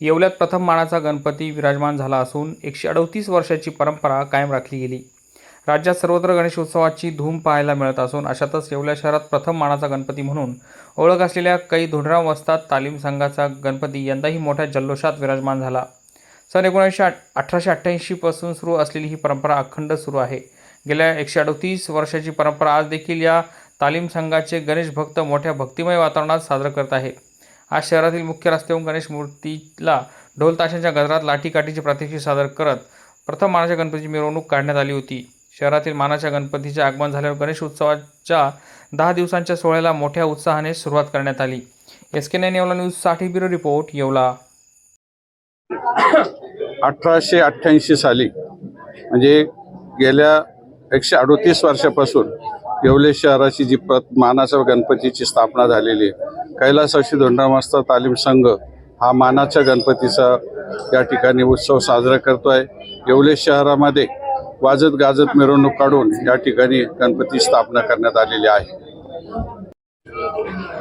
येवल्यात प्रथम मानाचा गणपती विराजमान झाला असून एकशे अडतीस वर्षाची परंपरा कायम राखली गेली. राज्यात सर्वत्र गणेशोत्सवाची धूम पाहायला मिळत असून अशातच येवल्या शहरात प्रथम मानाचा गणपती म्हणून ओळख असलेल्या काही धुंडराव वस्तात तालीम संघाचा गणपती यंदाही मोठ्या जल्लोषात विराजमान झाला. सन एकोणीसशे अठराशे अठ्ठ्याऐंशीपासून सुरू असलेली ही परंपरा अखंड सुरू आहे. गेल्या एकशे अडतीस वर्षाची परंपरा आज देखील या तालीम संघाचे गणेश भक्त मोठ्या भक्तिमय वातावरणात साजरं करत आहेत. आज शहरातील मुख्य रस्त्याहून गणेश मूर्तीला ढोल ताशांच्या गजरात लाठीकाठीचे प्रात्यक्षिक सादर करत प्रथम मानाच्या गणपतीची मिरवणूक काढण्यात आली होती. शहरातील मानाच्या गणपतीचे आगमन झाल्यावर गणेश उत्सवाच्या दहा दिवसांच्या सोहळ्याला मोठ्या उत्साहाने सुरुवात करण्यात आली. एस के नाईन येवला न्यूजसाठी ब्युरो रिपोर्ट येवला. अठराशे अठ्ठ्याऐंशी साली म्हणजे गेल्या एकशे अडतीस वर्षापासून येवले शहराची जी प्रत मानाच्या गणपतीची स्थापना झालेली आहे कैलासाशी धोंडामास्तर तालीम संघ हा मानाच्या गणपतीचा या ठिकाणी उत्सव साजरा करतो आहे येवले शहरामध्ये वाजत गाजत मिरवणूक काढून या ठिकाणी गणपती स्थापना करण्यात आलेली आहे.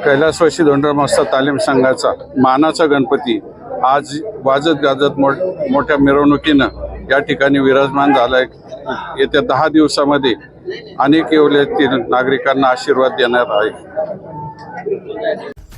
कैलासवासी धोंडरामास्तर तालीम संघाचा मानाचा गणपती आज वाजत गाजत मोठ मोठ्या मिरवणुकीनं या ठिकाणी विराजमान झाला आहे येत्या दहा दिवसामध्ये अनेक येवल्यातील नागरिकांना आशीर्वाद देणार आहे.